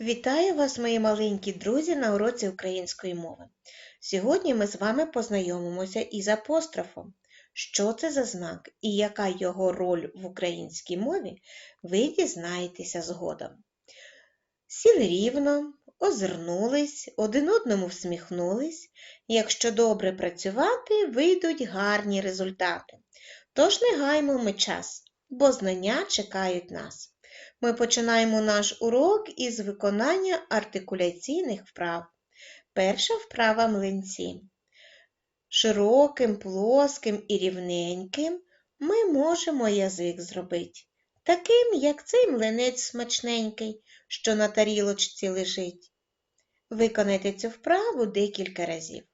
Вітаю вас, мої маленькі друзі, на уроці української мови. Сьогодні ми з вами познайомимося із апострофом. Що це за знак і яка його роль в українській мові, ви дізнаєтеся згодом. Сіли рівно, озирнулись, один одному всміхнулись. Якщо добре працювати, вийдуть гарні результати. Тож не гаймо ми час, бо знання чекають нас. Ми починаємо наш урок із виконання артикуляційних вправ. Перша вправа млинці. Широким, плоским і рівненьким ми можемо язик зробити, таким, як цей млинець смачненький, що на тарілочці лежить. Виконайте цю вправу декілька разів.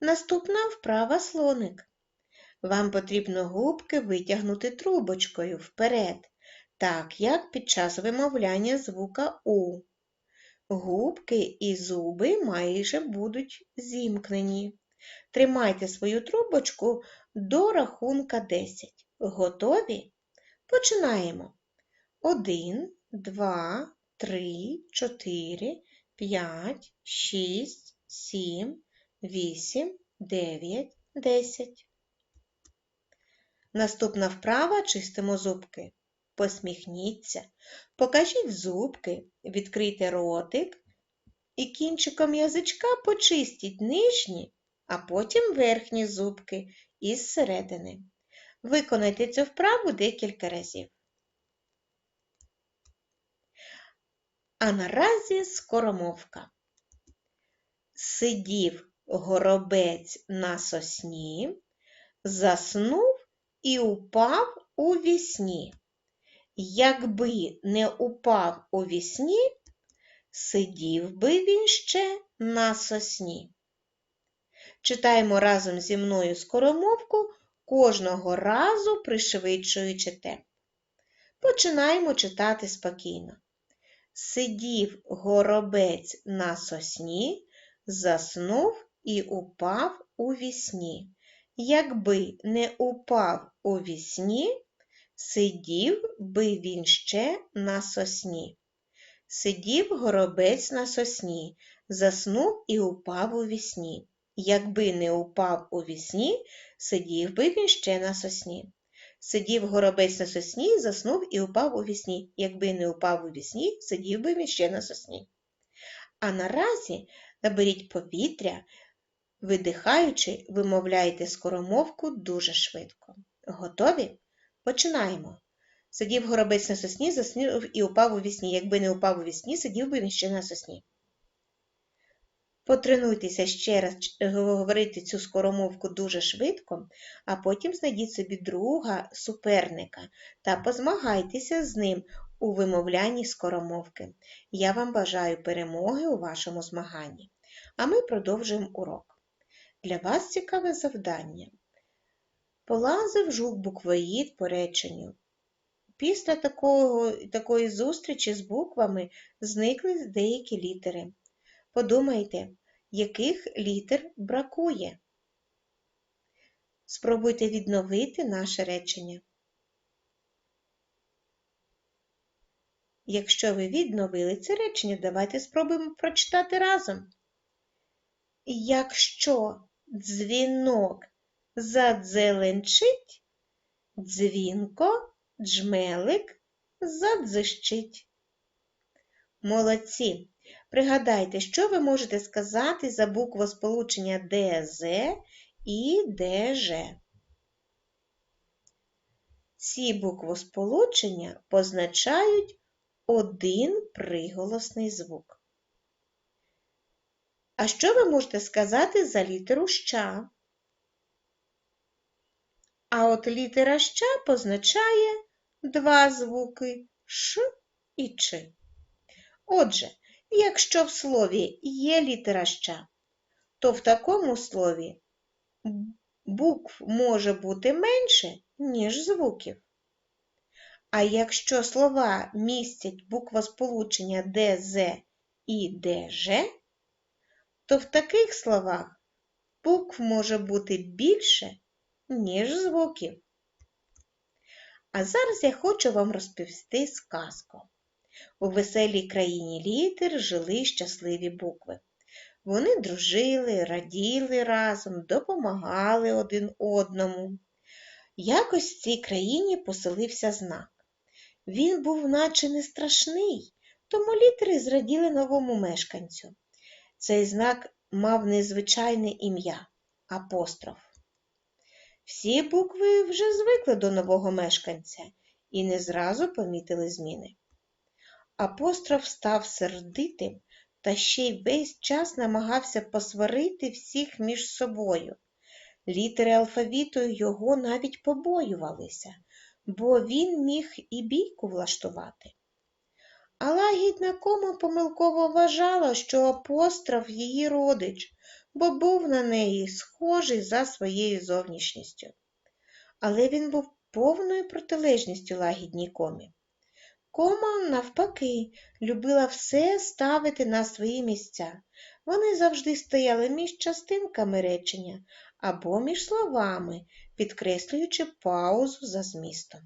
Наступна вправа слоник. Вам потрібно губки витягнути трубочкою вперед, так як під час вимовляння звука У. Губки і зуби майже будуть зімкнені. Тримайте свою трубочку до рахунка 10. Готові? Починаємо. 1, 2, 3, 4, 5, 6, 7, 8, 9, 10. Наступна вправа чистимо зубки. Посміхніться, покажіть зубки, відкрийте ротик і кінчиком язичка почистіть нижні, а потім верхні зубки із середини. Виконайте цю вправу декілька разів. А наразі скоромовка. Сидів горобець на сосні, заснув і упав у вісні. Якби не упав у вісні, сидів би він ще на сосні. Читаємо разом зі мною скоромовку, кожного разу пришвидшуючи темп. Починаємо читати спокійно. Сидів горобець на сосні, заснув і упав у вісні. Якби не упав у вісні, сидів би він ще на сосні. Сидів горобець на сосні, заснув і упав у вісні. Якби не упав у вісні, сидів би він ще на сосні. Сидів горобець на сосні, заснув і упав у вісні. Якби не упав у вісні, сидів би він ще на сосні. А наразі наберіть повітря, видихаючи, вимовляйте скоромовку дуже швидко. Готові? Починаємо. Сидів горобець на сосні, заснув і упав у вісні. Якби не упав у вісні, сидів би він ще на сосні. Потренуйтеся ще раз говорити цю скоромовку дуже швидко, а потім знайдіть собі друга суперника та позмагайтеся з ним у вимовлянні скоромовки. Я вам бажаю перемоги у вашому змаганні. А ми продовжуємо урок. Для вас цікаве завдання. Полазив жук буквоїд по реченню. Після такого, такої зустрічі з буквами зникли деякі літери. Подумайте, яких літер бракує. Спробуйте відновити наше речення. Якщо ви відновили це речення, давайте спробуємо прочитати разом. Якщо дзвінок задзеленчить, дзвінко, джмелик задзищить. Молодці! Пригадайте, що ви можете сказати за буквосполучення ДЗ і ДЖ. Ці буквосполучення позначають один приголосний звук. А що ви можете сказати за літеру ща? А от літера ща позначає два звуки Ш і Ч. Отже, якщо в слові є літера ща, то в такому слові букв може бути менше, ніж звуків. А якщо слова містять буквосполучення ДЗ і ДЖ, то в таких словах букв може бути більше, ніж звуків. А зараз я хочу вам розповісти сказку. У веселій країні літер жили щасливі букви. Вони дружили, раділи разом, допомагали один одному. Якось в цій країні поселився знак. Він був наче не страшний, тому літери зраділи новому мешканцю. Цей знак мав незвичайне ім'я апостроф. Всі букви вже звикли до нового мешканця і не зразу помітили зміни. Апостроф став сердитим та ще й весь час намагався посварити всіх між собою. Літери алфавіту його навіть побоювалися, бо він міг і бійку влаштувати. А лагідна кома помилково вважала, що апостроф її родич, бо був на неї схожий за своєю зовнішністю. Але він був повною протилежністю лагідній комі. Кома, навпаки, любила все ставити на свої місця. Вони завжди стояли між частинками речення або між словами, підкреслюючи паузу за змістом.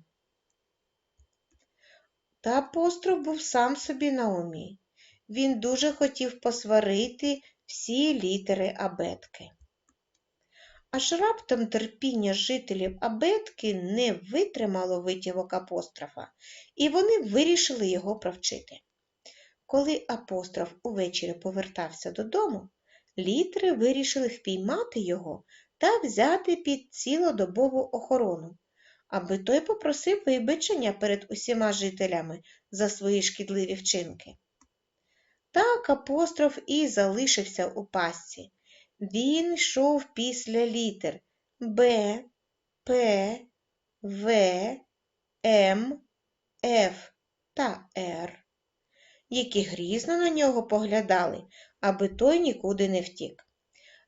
Та апостроф був сам собі на умі. Він дуже хотів посварити всі літери абетки. Аж раптом терпіння жителів абетки не витримало витівок апострофа, і вони вирішили його провчити. Коли апостроф увечері повертався додому, літери вирішили впіймати його та взяти під цілодобову охорону, аби той попросив вибачення перед усіма жителями за свої шкідливі вчинки. Так апостроф і залишився у пастці. Він йшов після літер Б, П, В, М, Ф та Р, які грізно на нього поглядали, аби той нікуди не втік.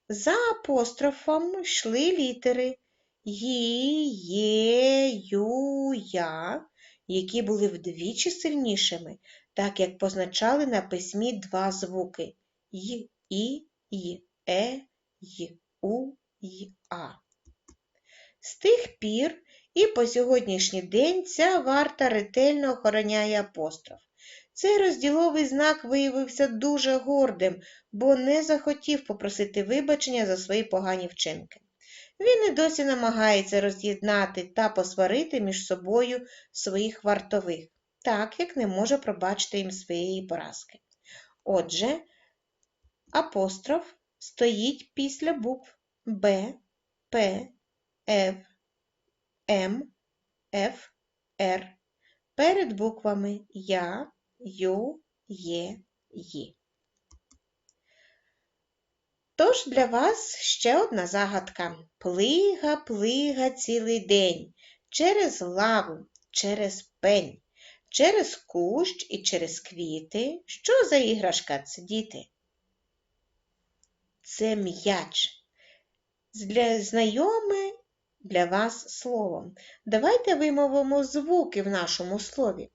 За апострофом йшли літери Ї, Є, Ю, Я, які були вдвічі сильнішими, так як позначали на письмі два звуки Й, І, Й, Е, Й, У, Й, А. З тих пір і по сьогоднішній день ця варта ретельно охороняє апостроф. Цей розділовий знак виявився дуже гордим, бо не захотів попросити вибачення за свої погані вчинки. Він і досі намагається роз'єднати та посварити між собою своїх вартових, так як не може пробачити їм своєї поразки. Отже, апостроф стоїть після букв Б, П, Ф, М, Ф, Р перед буквами Я, Ю, Є, Ї. Тож для вас ще одна загадка. Плига, плига цілий день, через лаву, через пень, через кущ і через квіти. Що за іграшка це діти? Це м'яч. Знайоме для вас словом. Давайте вимовимо звуки в нашому слові.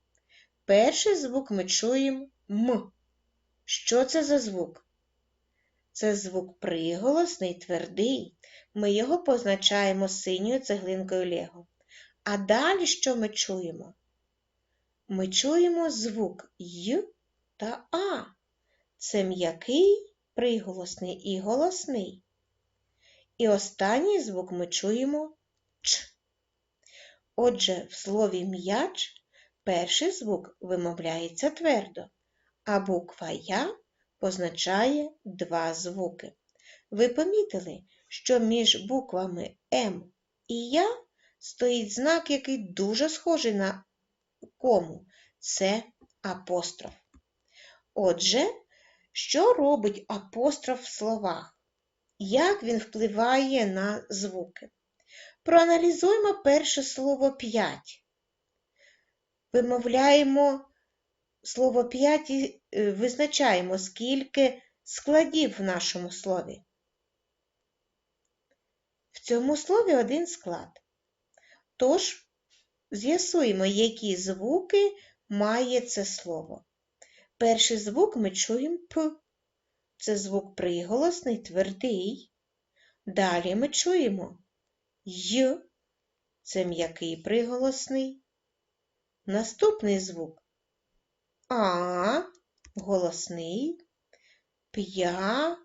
Перший звук ми чуємо М. Що це за звук? Це звук приголосний, твердий. Ми його позначаємо синьою цеглинкою Лего. А далі що ми чуємо? Ми чуємо звук Й та А. Це м'який приголосний і голосний. І останній звук ми чуємо Ч. Отже, в слові м'яч перший звук вимовляється твердо, а буква Я позначає два звуки. Ви помітили, що між буквами М і Я стоїть знак, який дуже схожий на кому це апостроф. Отже, що робить апостроф в словах? Як він впливає на звуки? Проаналізуємо перше слово п'ять. Вимовляємо слово п'ять і е, визначаємо, скільки складів в нашому слові. В цьому слові один склад. Тож, з'ясуємо, які звуки має це слово. Перший звук ми чуємо П. Це звук приголосний, твердий. Далі ми чуємо Й. Це м'який приголосний. Наступний звук А голосний, п'ять.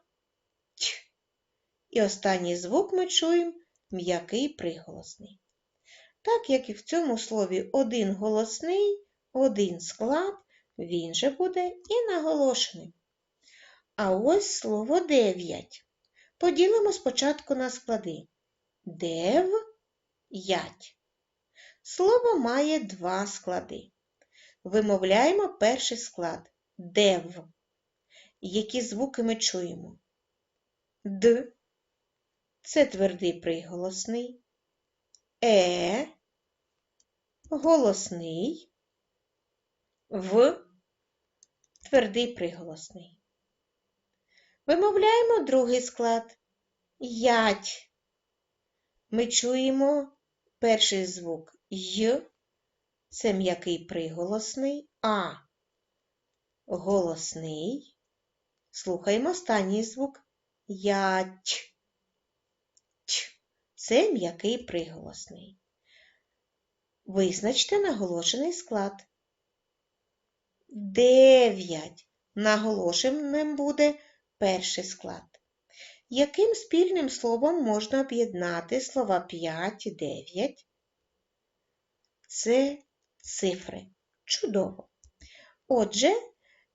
І останній звук ми чуємо м'який приголосний. Так як і в цьому слові один голосний, один склад, він же буде і наголошений. А ось слово дев'ять. Поділимо спочатку на склади. Дев-ять. Слово має два склади. Вимовляємо перший склад дев. Які звуки ми чуємо? Д. Це твердий приголосний. Е. Голосний. В. Твердий приголосний. Вимовляємо другий склад. Ять. Ми чуємо перший звук Й. Це м'який приголосний, А. Голосний. Слухаємо останній звук Ять. Ч. Це м'який приголосний. Визначте наголошений склад. Дев'ять. Наголошеним буде перший склад. Яким спільним словом можна об'єднати слова 5 і 9? Це цифри. Чудово. Отже,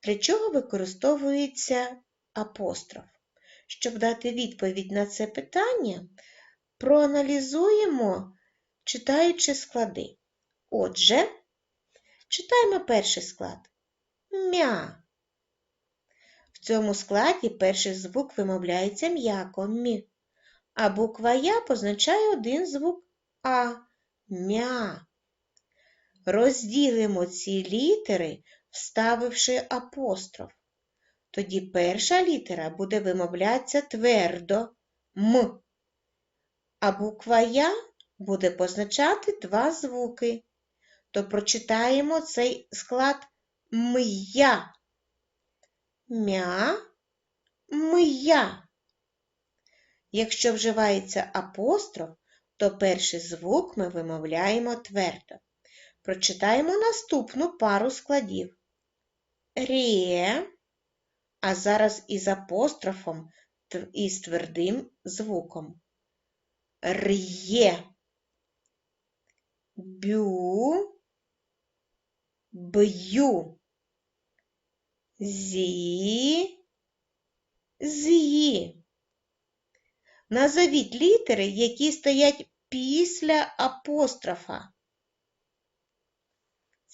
для чого використовується апостроф? Щоб дати відповідь на це питання, проаналізуємо, читаючи склади. Отже, читаємо перший склад. Мя. В цьому складі перший звук вимовляється м'яко мі, а буква Я позначає один звук А мя. Розділимо ці літери, вставивши апостроф. Тоді перша літера буде вимовлятися твердо М, а буква Я буде позначати два звуки. То прочитаємо цей склад м'я мя, мия. Якщо вживається апостроф, то перший звук ми вимовляємо твердо. Прочитаємо наступну пару складів. Рє, а зараз із апострофом і з твердим звуком. Р'є. Бю, б'ю зі, з'ї. Назовіть літери, які стоять після апострофа.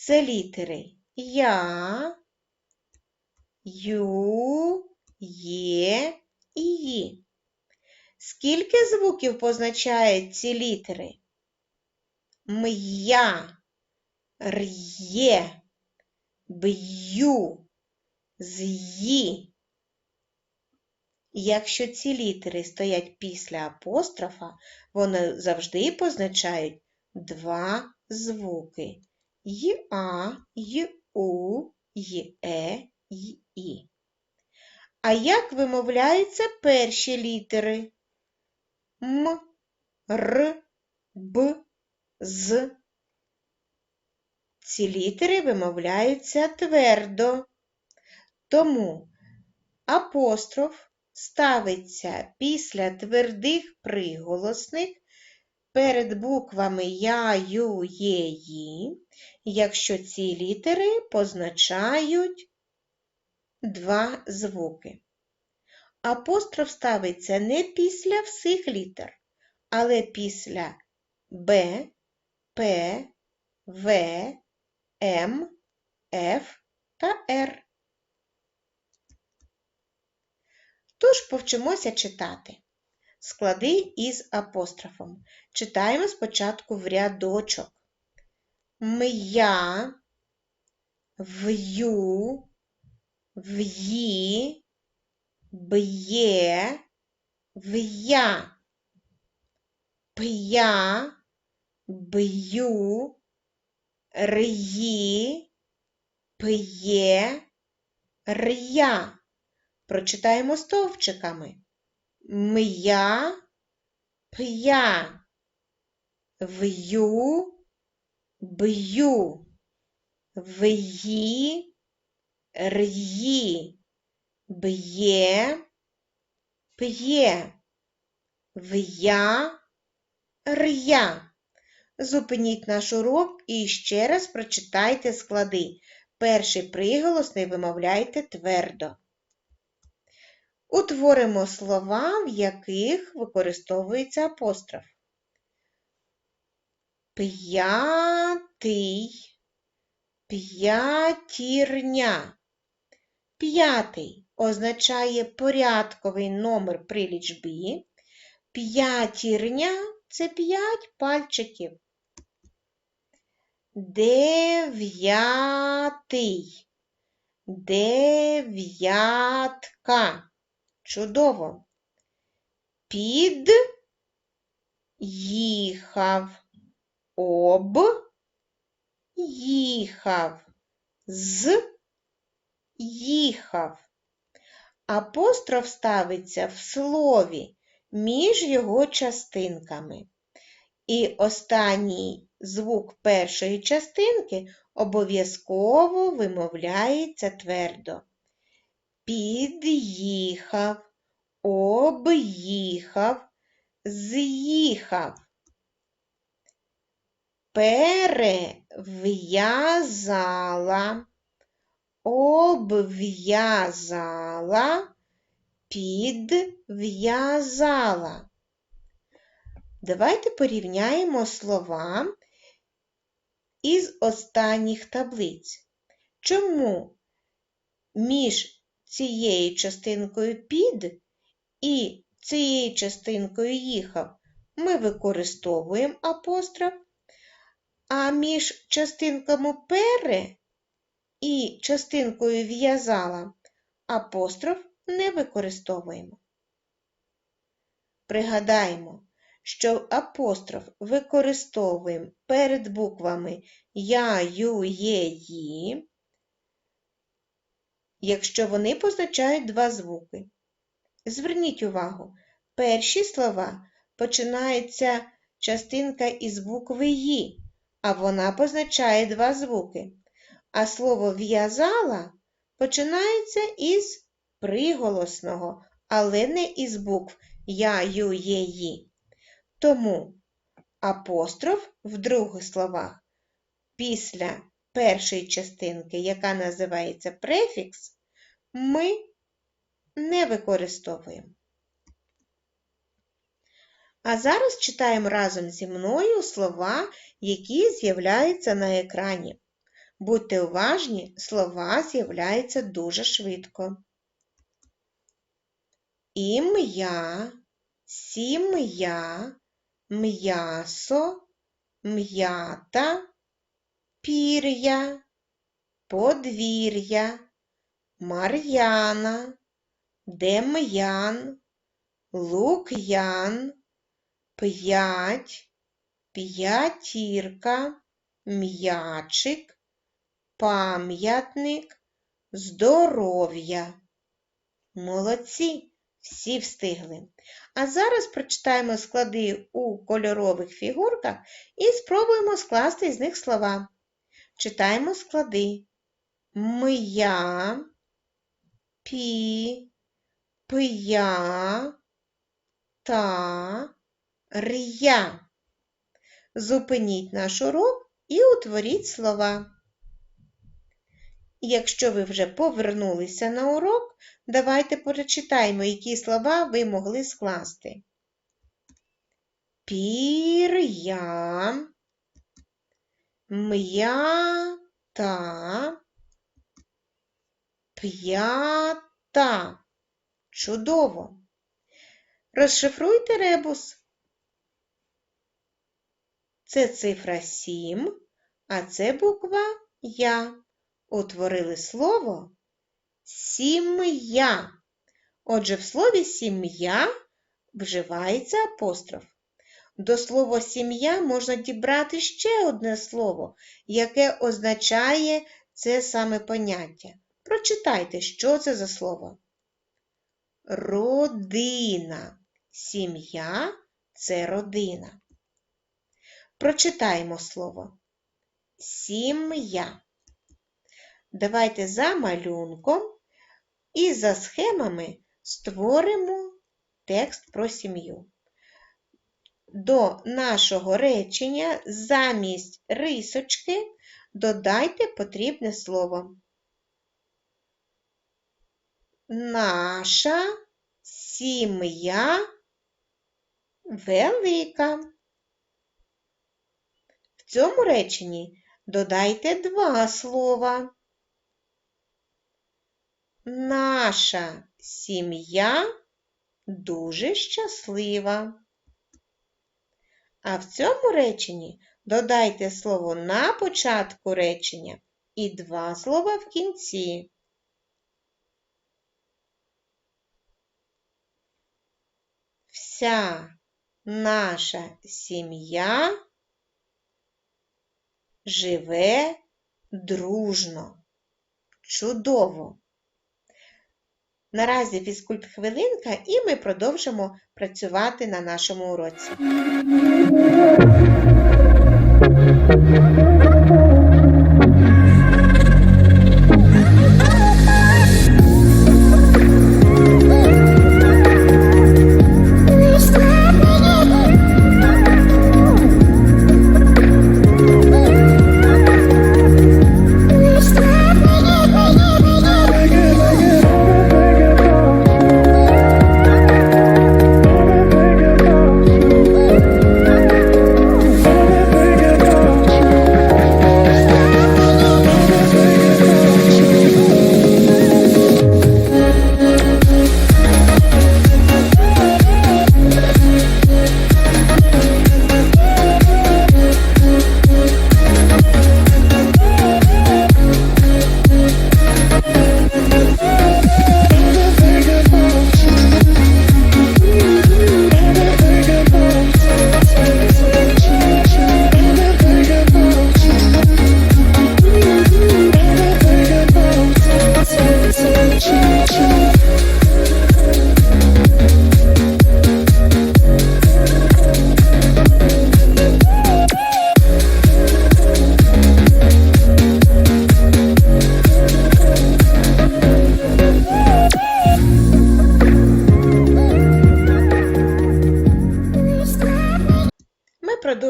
Це літери Я, Ю, Є і Ї. Скільки звуків позначають ці літери? М'я, р'є, б'ю, з'ї. Якщо ці літери стоять після апострофа, вони завжди позначають два звуки й-а, й-у, й-е. А як вимовляються перші літери? М, Р, Б, З. Ці літери вимовляються твердо. Тому апостроф ставиться після твердих приголосних перед буквами Я, Ю, Є, Ї, якщо ці літери позначають два звуки. Апостроф ставиться не після всіх літер, але після Б, П, В, М, Ф та Р. Тож повчимося читати. Склади із апострофом. Читаємо спочатку в рядочок. М'я, в'ю, в'ї, б'є, в'я, п'я, б'ю, р'ї, п'є, р'я. Прочитаємо стовпчиками. М'я, п'я, в'ю, б'ю, в'ї, р'ї, б'є, п'є, в'я, р'я. Зупиніть наш урок і ще раз прочитайте склади. Перший приголосний вимовляйте твердо. Утворимо слова, в яких використовується апостроф. П'ятий, п'ятірня. П'ятий означає порядковий номер при лічбі. П'ятірня це п'ять пальчиків. Дев'ятий. Дев'ятка. Чудово. Під їхав. Об їхав. З їхав. Апостроф ставиться в слові між його частинками. І останній звук першої частинки обов'язково вимовляється твердо. Під'їхав, об'їхав, з'їхав. Перев'язала, обв'язала, підв'язала. Давайте порівняємо слова із останніх таблиць. Чому між цією частинкою під і цією частинкою їхав ми використовуємо апостроф, а між частинками пере і частинкою в'язала апостроф не використовуємо. Пригадаємо, що апостроф використовуємо перед буквами Я, Ю, Є, Ї, якщо вони позначають два звуки. Зверніть увагу, перші слова починається частинка із букви «ї», а вона позначає два звуки. А слово в'язала починається із приголосного, але не із букв Я, Ю, Є, Ї. Тому апостроф в других словах після першої частинки, яка називається префікс, ми не використовуємо. А зараз читаємо разом зі мною слова, які з'являються на екрані. Будьте уважні, слова з'являються дуже швидко. Ім'я, сім'я, м'ясо, м'ята, пір'я, подвір'я, мар'яна, дем'ян, лук'ян, п'ять, п'ятірка, м'ячик, пам'ятник, здоров'я. Молодці! Всі встигли. А зараз прочитаємо склади у кольорових фігурках і спробуємо скласти з них слова. Читаємо склади. М'я, пі, п'я, та, р'я. Зупиніть наш урок і утворіть слова. Якщо ви вже повернулися на урок, давайте прочитаємо, які слова ви могли скласти. Пір'я, м'ята, п'ята. Чудово! Розшифруйте ребус. Це цифра 7, а це буква Я. Утворили слово сім'я. Отже, в слові сім'я вживається апостроф. До слова сім'я можна дібрати ще одне слово, яке означає це саме поняття. Прочитайте, що це за слово. Родина. Сім'я це родина. Прочитаємо слово. Сім'я. Давайте за малюнком і за схемами створимо текст про сім'ю. До нашого речення замість рисочки додайте потрібне слово. Наша сім'я велика. В цьому реченні додайте два слова. Наша сім'я дуже щаслива. А в цьому реченні додайте слово на початку речення і два слова в кінці. Вся наша сім'я живе дружно. Чудово! Наразі фізкульт хвилинка, і ми продовжимо працювати на нашому уроці.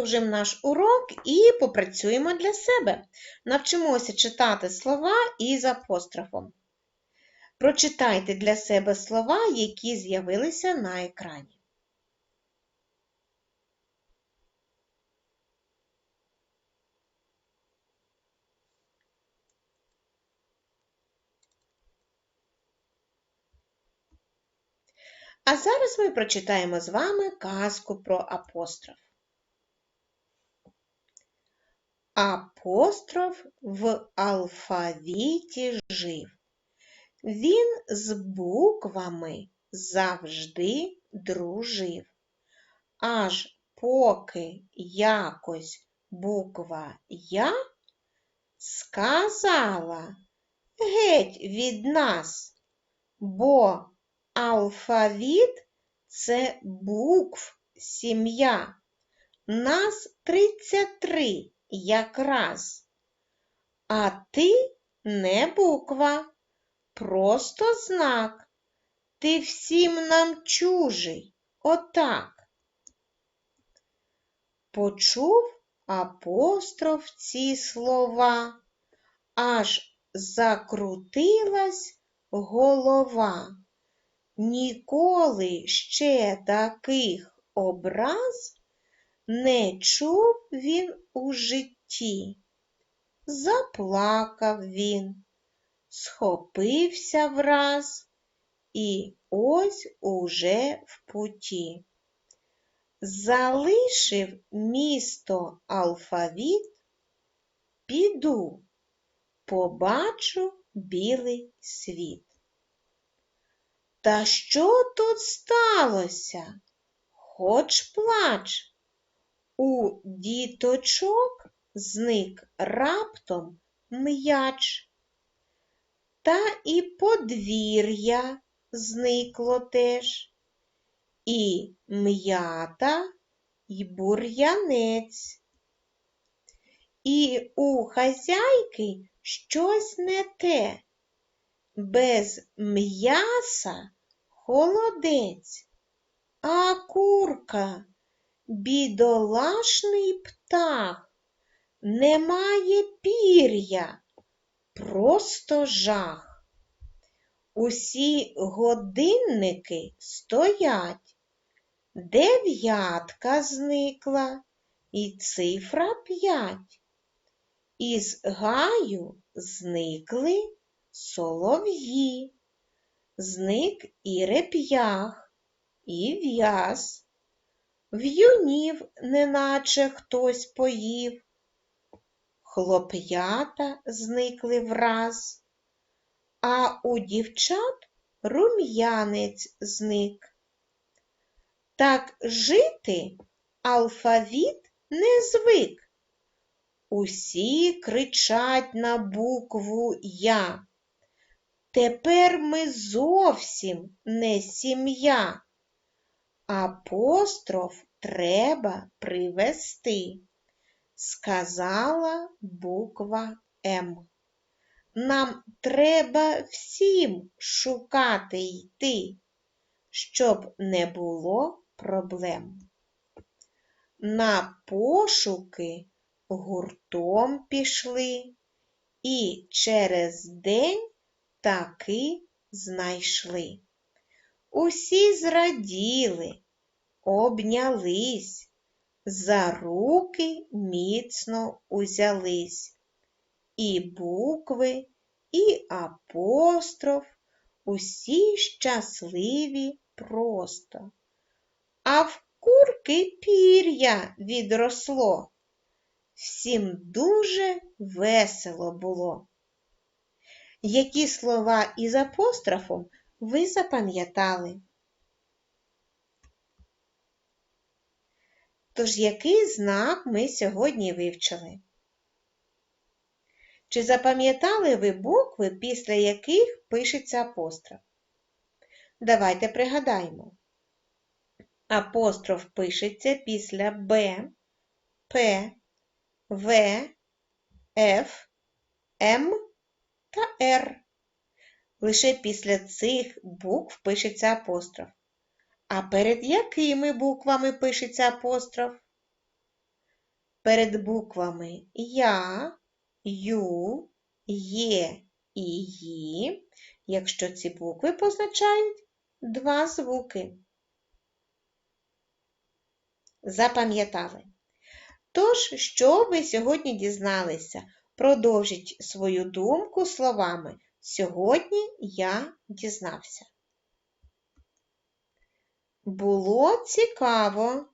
Продовжимо наш урок і попрацюємо для себе. Навчимося читати слова із апострофом. Прочитайте для себе слова, які з'явилися на екрані. А зараз ми прочитаємо з вами казку про апостроф. Апостроф в алфавіті жив. Він з буквами завжди дружив. Аж поки якось буква Я сказала геть від нас, бо алфавіт це букв сім'я. Нас 33 якраз. А ти не буква, просто знак. Ти всім нам чужий, отак. Почув апостроф ці слова, аж закрутилась голова. Ніколи ще таких образ не чув він у житті. Заплакав він, схопився враз і ось уже в путі. Залишив місто алфавіт, піду, побачу білий світ. Та що тут сталося? Хоч плач. У діточок зник раптом м'яч. Та і подвір'я зникло теж, і м'ята, й бур'янець. І у хазяйки щось не те. Без м'яса холодець, а курка, бідолашний птах, немає пір'я, просто жах. Усі годинники стоять, дев'ятка зникла і цифра п'ять. Із гаю зникли солов'ї, зник і реп'ях, і в'яз, в'юнів, неначе хтось поїв, хлоп'ята зникли враз, а у дівчат рум'янець зник. Так жити алфавіт не звик. Усі кричать на букву Я. Тепер ми зовсім не сім'я. Апостроф треба привести, сказала буква М. Нам треба всім шукати йти, щоб не було проблем. На пошуки гуртом пішли і через день таки знайшли. Усі зраділи, обнялись, за руки міцно узялись. І букви, і апостроф, усі щасливі просто. А в курки пір'я відросло. Всім дуже весело було. Які слова із апострофом ви запам'ятали? Тож який знак ми сьогодні вивчили? Чи запам'ятали ви букви, після яких пишеться апостроф? Давайте пригадаємо. Апостроф пишеться після Б, П, В, Ф, М та Р. Лише після цих букв пишеться апостроф. А перед якими буквами пишеться апостроф? Перед буквами Я, Ю, Є і Ї, якщо ці букви позначають два звуки. Запам'ятали. Тож, що ви сьогодні дізналися? Продовжіть свою думку словами. Сьогодні я дізнався. Було цікаво.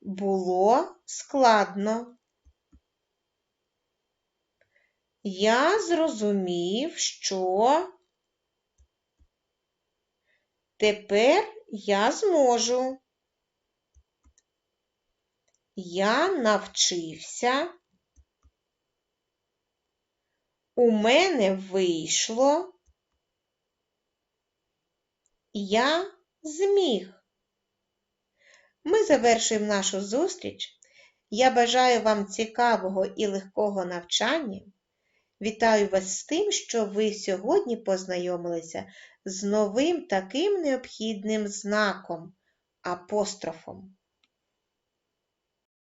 Було складно. Я зрозумів, що тепер я зможу. Я навчився. У мене вийшло. Я зміг. Ми завершуємо нашу зустріч. Я бажаю вам цікавого і легкого навчання. Вітаю вас з тим, що ви сьогодні познайомилися з новим таким необхідним знаком апострофом.